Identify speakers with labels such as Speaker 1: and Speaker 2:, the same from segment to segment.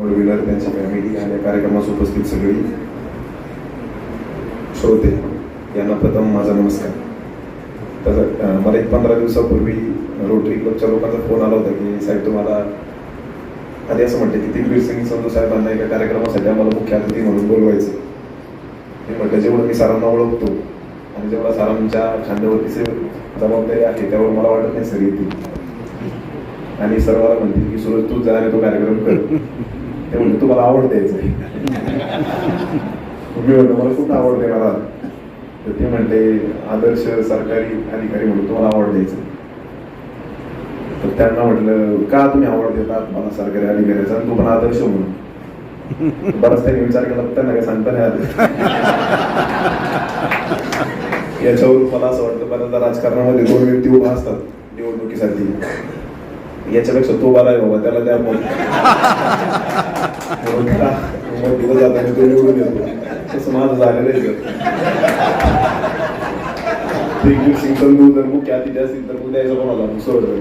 Speaker 1: Wheeler त्यांची family आणि या कार्यक्रमास उपस्थित सगळी श्रोते यांना प्रथम माझा नमस्कार तर मला एक पंधरा दिवसापूर्वी रोटरी क्लबच्या लोकांचा फोन आला होता की साहेब तुम्हाला आधी असं म्हणते की तिकवीर सिंग संधू साहेबांना एका कार्यक्रमासाठी आम्हाला मुख्य अतिथी म्हणून बोलवायचं मी म्हटलं जेवढं मी सरांना ओळखतो आणि जेवढा सरांच्या खांद्यावरती जबाबदारी आहे त्यावर मला वाटत नाही सर येतील आणि सर्वांना म्हणते की सुरज तू जा आणि तो कार्यक्रम कर ते म्हणजे तुम्हाला आवड द्यायचं मी म्हणतो मला खूप आवड देणार तर ते म्हणते आदर्श सरकारी अधिकारी म्हणून तुम्हाला आवड द्यायचं तर त्यांना म्हटलं का तुम्ही आवड देतात मला सरकारी अधिकाऱ्याचा आणि तू पण आदर्श म्हणून. बराच त्यांनी विचार केला त्यांना काही सांगता नाही आलं. याच्यावरून मला असं वाटतं बऱ्याचदा राजकारणामध्ये दोन व्यक्ती उभा असतात निवडणुकीसाठी. याच्यापेक्षा तो बरा आहे बाबा त्याला त्या मत म्हणून त्याला दिलं जात आणि तो निवडून येतो तसं माझं झालेलं आहे सर. दिग्विजय सिंग संधू जर मुख्य अतिथी असतील तर उद्या यायचं कोणाला सोडलं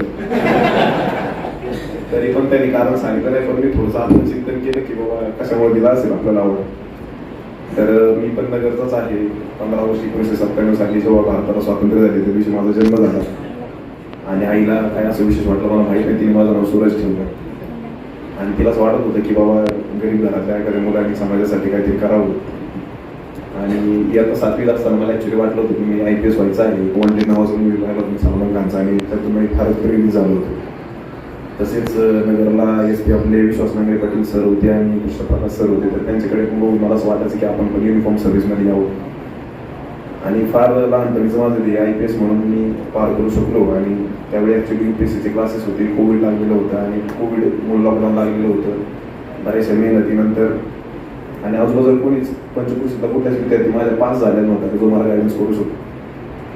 Speaker 1: तरी पण त्यांनी कारण सांगितलं नाही पण मी थोडंसं आत्मचिंतन केलं की बाबा कशामुळे दिला असेल आपल्याला आवड तर मी पण नगरचाच आहे पंधरा वर्ष एकोणीसशे सत्त्याण्णव साली जेव्हा भारताला स्वातंत्र्य झाले त्या दिवशी माझा जन्म झाला आणि आईला काय असं विशेष वाटलं मला माहीत नाही तिने माझं नाव सूरज ठेवलं आणि तिलाच वाटत होतं की बाबा गरीब घरातल्या एखाद्या मुलांनी समाजासाठी काहीतरी करावं. आणि आता सातवीला असताना मला ऍक्च्युली वाटलं होतं की मी आय पी एस व्हायचं आहे. वन डे नावाचं मी पाहिलं होतं सलमान खानचा आणि त्यातून मी फारच प्रेरित झालो होतो. तसेच नगरला एस पी आपले विश्वास नांगरे पाटील सर होते आणि कृष्णप्रकाश सर होते. तर त्यांच्याकडे बघून मला असं वाटायचं की आपण पण युनिफॉर्म सर्व्हिसमध्ये यावं. आणि फार लहानपणीचं माझं ते आय पी एस म्हणून मी पार करू शकलो आणि त्यावेळी ॲक्च्युली यू पी एस सीचे क्लासेस होते. कोविड लागलेलं होतं आणि कोविड लॉकडाऊन लागलेलं होतं. बऱ्याचशा मेहनतीनंतर आणि आजूबाजूला कोणीच पंचकृषीतला कुठल्याच विद्यार्थी माझ्या पास झाल्या नव्हता जो मला गायडन्स करू शकतो.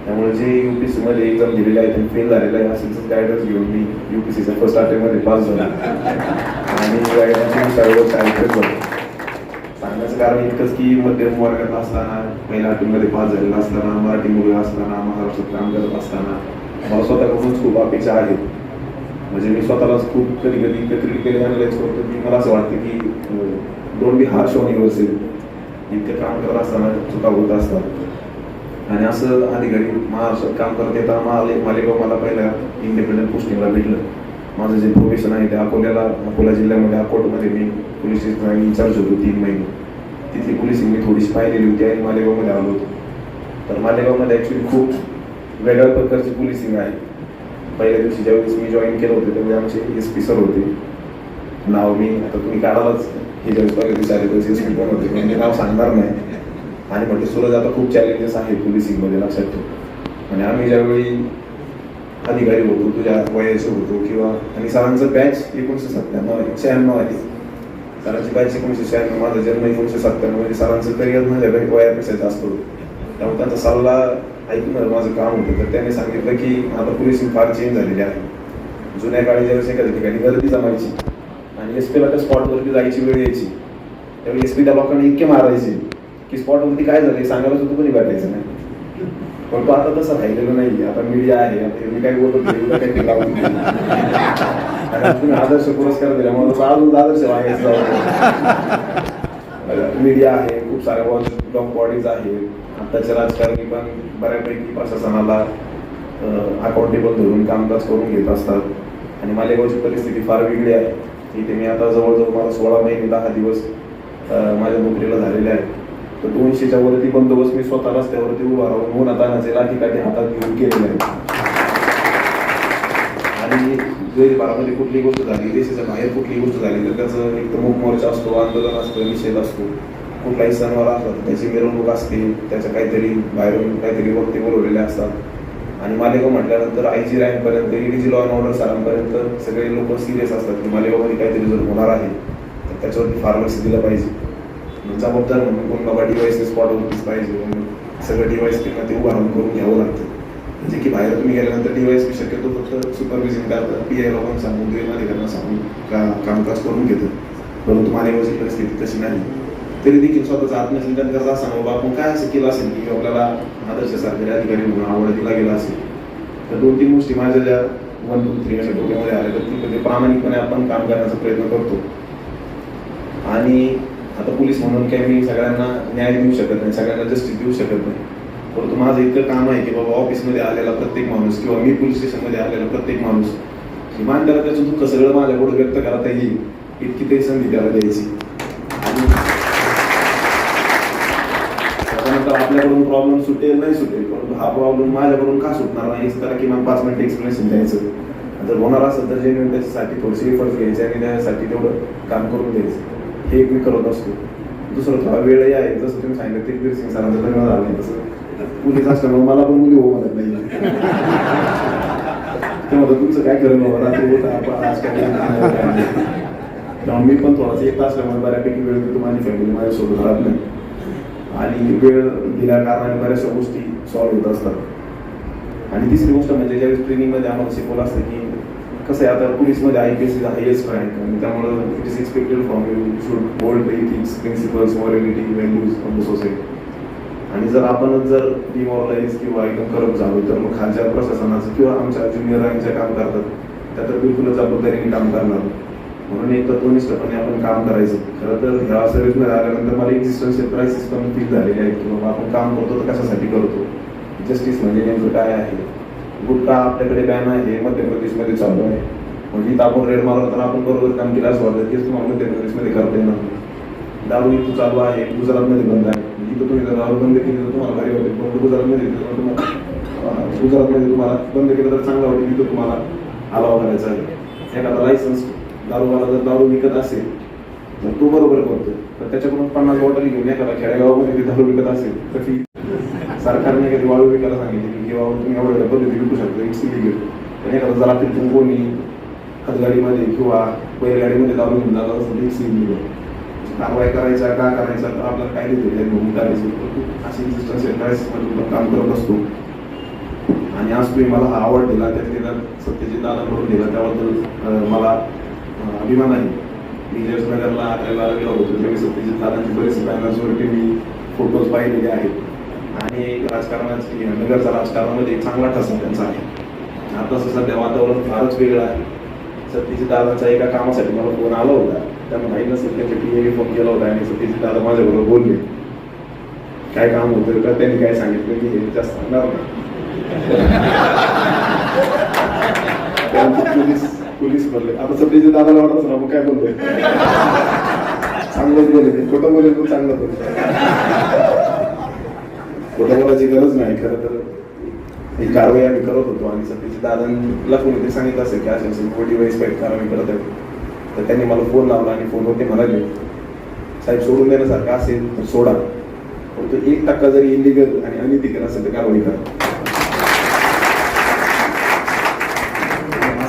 Speaker 1: त्यामुळे जे यू पी सी मध्ये एक्झाम दिलेले आहे त्यांनी फेल झालेलं आहे असेच गायडन्स घेऊन मी यू पी युपीसीच्या फर्स्ट अटेम्प्टमध्ये पास झालो. आणि गायडन्स सांगण्याचं कारण इतकंच की मध्यम वर्गात असताना पहिल्या आठवड्यामध्ये पास झालेला असताना मराठी मुलगा असताना महाराष्ट्रात काम करत असताना मला स्वतःकडूनच खूप अपेक्षा आहेत. म्हणजे मी स्वतःलाच खूप कधी कधी क्रिटिकली अनालाइज करतो की मला असं वाटतं की don't be harsh on yourself इतकं काम करत असताना चुका होत असतात. आणि असं अधिकारी महाराष्ट्रात काम करत येताना माले मालेगाव मला पहिल्या इंडिपेंडंट पोस्टिंगला भेटलं. माझं जे प्रोफेशन आहे ते अकोल्याला अकोला जिल्ह्यामध्ये अकोटमध्ये मी पोलीस स्टेशन इन्चार्ज होतो तीन महिने. तिथली पोलिसिंग मी थोडीशी पाहिलेली होती आणि मालेगावमध्ये आलो होतो. तर मालेगावमध्ये ॲक्च्युली खूप वेगळ्या प्रकारची पोलिसिंग आहे. पहिल्या दिवशी ज्यावेळेस मी जॉईन केलं होतं त्यावेळी आमचे एस पी सर होते. नाव मी आता तुम्ही काढालाच. हे ज्यावेळेस पहिल्या दिवशी आले त्यावेळेस एस पी कोण होते? म्हणजे नाव सांगणार नाही. आणि म्हटलं सूरज आता खूप चॅलेंजेस आहेत पोलिसिंगमध्ये लक्षात ठेव. आणि आम्ही ज्यावेळी अधिकारी होतो तुझ्या वयाचे होतो किंवा आणि सरांचं बॅच एकोणीशे सत्त्याण्णव आहे शहाण्णव आहे. सरांची बॅच एकोणीशे शहाण्णव माझा जन्म एकोणीशे सत्त्याण्णव म्हणजे सरांचं करिअर माझ्या वयापेक्षा जास्त होतं. त्यामुळे त्यांचा सल्ला ऐकणं माझं काम होतं तर त्यांनी सांगितलं की आता पोलिसिंग फार चेंज झालेली आहे. जुन्या काळी ज्यावेळेस एखाद्या ठिकाणी गर्दी जमायची आणि एस पीला त्या स्पॉटवरती जायची वेळ यायची त्यावेळी एस पी त्या लोकांना इतके मारायचे की स्पॉटवरती काय झाले सांगायला सुद्धा कोणी भेटायचं नाही. पण तो आता तसं राहिलेलं नाही आता मीडिया आहे आता मी काय बोलत काही लावून तुम्ही आदर्श पुरस्कार दिला तो अजून आदर्श व्हायचं मीडिया आहे खूप साऱ्या डॉग बॉडीज आहेत. आताच्या राजकारणी पण बऱ्यापैकी प्रशासनाला अकाउंटेबल धरून कामकाज करून घेत असतात. आणि मालेगावची परिस्थिती फार वेगळी आहे. इथे मी आता जवळजवळ मला सोळा महिने दहा दिवस माझ्या नोकरीला झालेले आहेत. तर दोनशेच्या वरती बंदोबस्त मी स्वतः रस्त्यावरती उभा राहून उन्हात तानाचे लाठी काठी हातात घेऊन केलेले आहे आणि जरी कुठली गोष्ट झाली देशाच्या बाहेर कुठली गोष्ट झाली तर त्याचं एक तर मोर्चा असतो आंदोलन असतं निषेध असतो. कुठलाही सणवार असला तर त्याची मिरवणूक असते त्याचं काहीतरी बाहेरून काहीतरी वक्ते बोलवलेले असतात. आणि मालेगाव म्हटल्यानंतर आय जी रँकपर्यंत ईडीजी लॉ अँड ऑर्डर सरांपर्यंत सगळे लोक सिरियस असतात की मालेगावमध्ये काहीतरी जर होणार आहे तर त्याच्यावरती फार लक्ष दिलं पाहिजे. जबाबदार म्हणून कोण बाबा डिवाइस स्पॉट पाहिजे म्हणून सगळं डिवाइस त्यांना ते उभारून करून घ्यावं लागतं. म्हणजे की बाहेर तुम्ही गेल्यानंतर डिवाइस मी शक्यतो फक्त सुपरविजन करतात पी आय लोकांना सांगून दुय्यम अधिकाऱ्यांना सांगून का कामकाज करून घेतं परंतु मालेगावची परिस्थिती तशी नाही. तरी देखील स्वतःचं आत्मचिंतन करत असताना बाबा आपण काय असं केलं असेल की आपल्याला आदर्श सरकारी अधिकारी म्हणून आवड दिला गेला असेल? तर दोन तीन गोष्टी माझ्या ज्या वन टू थ्री अशा डोक्यामध्ये आल्या तर तिकडे म्हणजे प्रामाणिकपणे आपण काम करण्याचा प्रयत्न करतो. आणि आता पोलीस म्हणून काही मी सगळ्यांना न्याय देऊ शकत नाही सगळ्यांना जस्टिस देऊ शकत नाही. परंतु माझं इतकं काम आहे की बाबा ऑफिसमध्ये आलेला प्रत्येक माणूस किंवा मी पोलीस स्टेशनमध्ये आलेला प्रत्येक माणूस किमान त्याला त्याचं दुःख सगळं माझ्या व्यक्त करता येईल इतकी तरी संधी त्याला द्यायची आणि आपल्याकडून प्रॉब्लेम सुटेल नाही सुटेल परंतु हा प्रॉब्लेम माझ्याकडून का सुटणार नाही त्याला किमान पाच मिनिट एक्सप्लेनेशन द्यायचं जर होणार असेल तर जेन्युइन त्याच्यासाठी थोडीशी एफर्ट्स घ्यायचे आणि त्यासाठी तेवढं काम करून द्यायचं. हे एक मी करत असतो. दुसरं थोडा वेळही आहे जसं तुम्ही सांगितलं ते सिंग सरांचं लग्न झालं नाही तसं. पोलीस असल्यामुळे मला पण मुली होऊ म्हणत नाही. ते म्हणतात तुमचं काय करणं बाबा? रात्री होता आपण आज काय त्यामुळे मी पण थोडासा एक असल्यामुळे बऱ्यापैकी वेळ मी तुम्हाला फॅमिली माझ्यासोबत राहत नाही. आणि वेळ दिल्या कारणाने बऱ्याचशा गोष्टी सॉल्व्ह होत असतात. आणि तिसरी गोष्ट म्हणजे ज्यावेळेस ट्रेनिंगमध्ये आम्हाला शिकवलं असतं की कसं आहे आता पोलीसमध्ये I P S is highest rank आणि त्यामुळं it is expected from you should hold ethics principles morality values on the society आणि जर आपणच जर डिमॉरलाइज किंवा एकदम करप्ट झालो तर मग खालच्या प्रशासनाचं किंवा आमच्या ज्युनियर रँकच्या काम करतात त्या तर बिलकुलच जबाबदारीने काम करणार. म्हणून एक तत्वनिष्ठपणे आपण काम करायचं. खरं तर ह्या सर्व्हिसमध्ये आल्यानंतर मला एक्झिस्टन्शियल क्रायसिस पण फील झालेले आहे की बाबा आपण काम करतो तर कशासाठी करतो? जस्टिस म्हणजे नेमकं काय आहे? गुटखा आपल्याकडे बॅन आहे? मध्य प्रदेशमध्ये चालू आहे. म्हणजे इथं आपण रेड मारला तर आपण बरोबर काम केलं असं वाटतं. तेच तुम्हाला मध्य प्रदेशमध्ये करता येणार दारू इथं चालू आहे. गुजरातमध्ये बंद आहे. म्हणजे इथं तुम्ही जर दारू बंद केली तर तुम्हाला भारी वाटेल. पण गुजरातमध्ये तुम्हाला गुजरातमध्ये तुम्हाला बंद केलं तर चांगलं वाटेल. इथं तुम्हाला अलाव करायचा आहे. एखादा लायसन्स दारूवाला जर दारू विकत असेल तर तो बरोबर करतो तर त्याच्याकडून पन्नास बॉटल घेऊन एखादा खेडेगावामध्ये दारू विकत असेल तर ती सरकारने कधी वाळू विकायला सांगितली की बाबा तुम्ही एवढ्या पद्धती विकू शकता इट्स इलिगल पण एखादा जर आपली कोणी हातगाडीमध्ये किंवा बैलगाडीमध्ये दारू घेऊन जात असेल इट्स इलिगल कारवाई करायचा का करायचा तर आपल्याला काय दिलेलं आहे म्हणून करायचं अशी एक्झिस्टन्शियल क्रायसिसमध्ये काम करत असतो. आणि आज तुम्ही मला हा आवड दिला त्या तिला सत्यजित दादा करून दिला त्याबद्दल मला अभिमान आहे. मी जस्ट नगरला आपल्याला गेलो होतो. तेव्हा सत्यजित दादांची बरेचसे बॅनर्सवरती मी फोटोज पाहिलेले आहेत. आणि राजकारणाची नगरच्या राजकारणामध्ये एक चांगला ठसा त्यांचा आहे. आता सध्या वातावरण फारच वेगळं आहे. सत्यजित दादांचा एका कामासाठी मला फोन आला होता. त्यांना माहीत नसेल त्यांच्या टी फोन केला होता आणि सत्यजित दादा माझ्याबरोबर बोलले. काय काम होतं का? त्यांनी काय सांगितलं? की हे जास्त सांगणार नाही. पोलीस पोलीस भरले आता सत्यजित दादाला वाटत ना मग काय बोलतोय. चांगलंच बोल खोटं बोलेल पण चांगलं बोलतोय खोटं बोलायची गरज नाही. खरं तर ही कारवाई आम्ही करत होतो आणि सत्यजित दादांना कोणीतरी सांगितलं असेल की असेल असेल. कोटी वाईस पाहिजे कारवाई करत आहे तर त्यांनी मला फोन लावला आणि फोनवरती म्हणाले साहेब सोडून देण्यासारखं असेल तर सोडा. फक्त एक टक्का जरी इलिगल आणि अनइथिकल असेल तर कारवाई करा.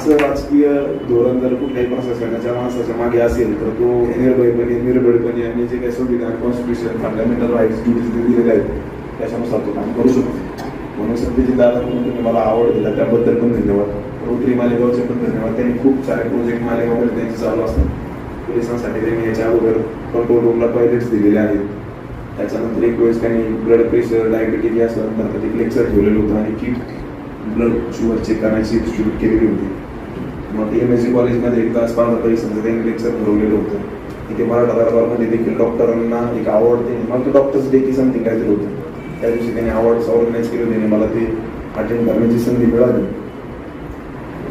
Speaker 1: असं राजकीय धोरण जर कुठल्याही प्रशासनाच्या माणसाच्या मागे असेल तर तो निर्भयपणे निर्भयपणे आणि जे काही संविधान कॉन्स्टिट्यूशन फंडामेंटल राईट्स दिलेले आहेत त्याच्यानुसार तो काम करू शकतो. म्हणून सत्यजित दादा म्हणून तुम्ही मला आवड दिला त्याबद्दल पण धन्यवाद. रोटरी मालेगावचे पण धन्यवाद. त्यांनी खूप सारे प्रोजेक्ट मालेगावमध्ये त्यांचे चालू असतात. पोलिसांसाठी त्यांनी याच्या अगोदर कंट्रोल रूमला टॉयलेट्स दिलेले आहेत. त्याच्यानंतर एक वेळेस त्यांनी ब्लड प्रेशर डायबिटीज असल्यानंतर एक लेक्चर ठेवलेलं होतं आणि किट ब्लड शुगर चेक करण्याची डिस्ट्रीब्यूट केलेली होती. मग एम एस सी कॉलेजमध्ये एकदा स्पर्धा परीक्षेचं त्यांनी लेक्चर भरवलेलं होतं. तिथे मराठा दरबारमध्ये देखील डॉक्टरांना एक आवड ते मला ते डॉक्टर्स डे की समथिंग काहीतरी होतं. त्या दिवशी त्यांनी अवॉर्ड्स ऑर्गनाईज केले होते मला ते अटेंड करण्याची संधी मिळाली.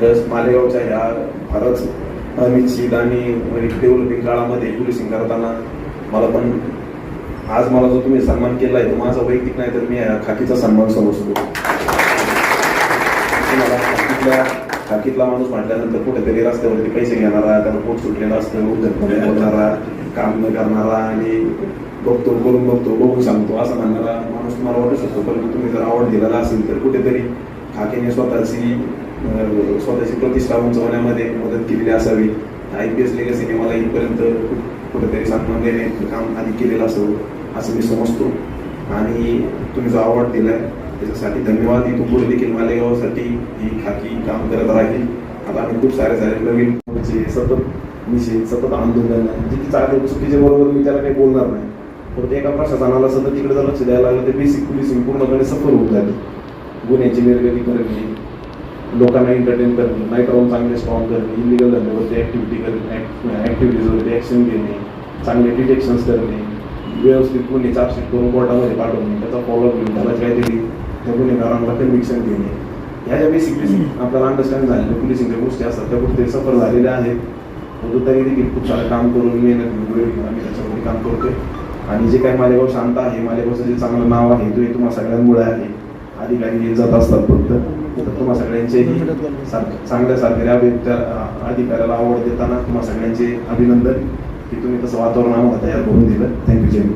Speaker 1: तर मालेगावच्या ह्या फारच अनिश्चित आणि डेव्हलपिंग काळामध्ये पोलिसिंग करताना मला पण आज मला जो तुम्ही सन्मान केला आहे तो माझा वैयक्तिक नाही तर मी खाकीचा सन्मान समजतो. मला खाकीतल्या खाकीतला माणूस म्हटल्यानंतर कुठेतरी रस्त्यावरती पैसे घेणारा त्याला पोट सुटलेला असतं उद्धटपणे बोलणारा काम न करणारा आणि बघतो करून बघतो बघून सांगतो असं म्हणणारा माणूस तुम्हाला वाटू शकतो परंतु तुम्ही जर आवड दिलेला असेल तर कुठेतरी खाकीने स्वतःची स्वतःची प्रतिष्ठा उंचवण्यामध्ये मदत केलेली असावी. आय पी एस लेगसीने मला इथपर्यंत कुठेतरी सन्मान देणे काम आधी केलेलं असावं असं मी समजतो. आणि तुम्ही जो आवड दिलाय त्याच्यासाठी धन्यवाद. इथून पुढे देखील मालेगावसाठी ही खाकी काम करत राहील. आता आम्ही खूप सारे सारे नवीन म्हणजे सतत निषेध सतत आंदोलन जे की चालते चुकीच्या बरोबर मी त्याला काही बोलणार नाही. पण एका प्रशासनाला सतत तिकडे जर लक्ष द्यायला लागलं ते बेसिक पोलिसिंग पूर्णपणे सफल होत झाली गुन्ह्याची निर्गती करणे लोकांना एंटरटेन करणे नाईट राहून चांगले स्ट्रॉंग करणे इलिगल धंद्यावरती ऍक्टिव्हिटी करणे ऍक्टिव्हिटीजवरती ॲक्शन घेणे चांगले डिटेक्शन्स करणे. व्यवस्थित गुन्हे चार्जशीट करून कोर्टामध्ये पाठवणे त्याचा फॉलोअप घेऊन त्याला काहीतरी त्या गुन्हेगारांना कन्व्हिक्शन देणे ह्या ज्या बेसिक बेसिक आपल्याला अंडरस्टँड झालेल्या पोलिसिंगच्या गोष्टी असतात त्या गोष्टी सफल झालेल्या आहेत. परंतु तरी देखील खूप सारं काम करून मेहनत घेऊन आम्ही त्याच्यामध्ये काम करतोय. आणि जे काही मालेगाव शांत आहे मालेगावचं जे चांगलं नाव आहे ते तुम्हा सगळ्यांमुळे आहे. अधिकारी येत जात असतात फक्त. तर तुम्हा सगळ्यांचेही सार- चांगल्या अ, अधिकाऱ्याला आवड देताना तुम्हा सगळ्यांचे अभिनंदन. की तुम्ही तसं वातावरण आम्हाला तयार करून दिलं. थँक्यू जय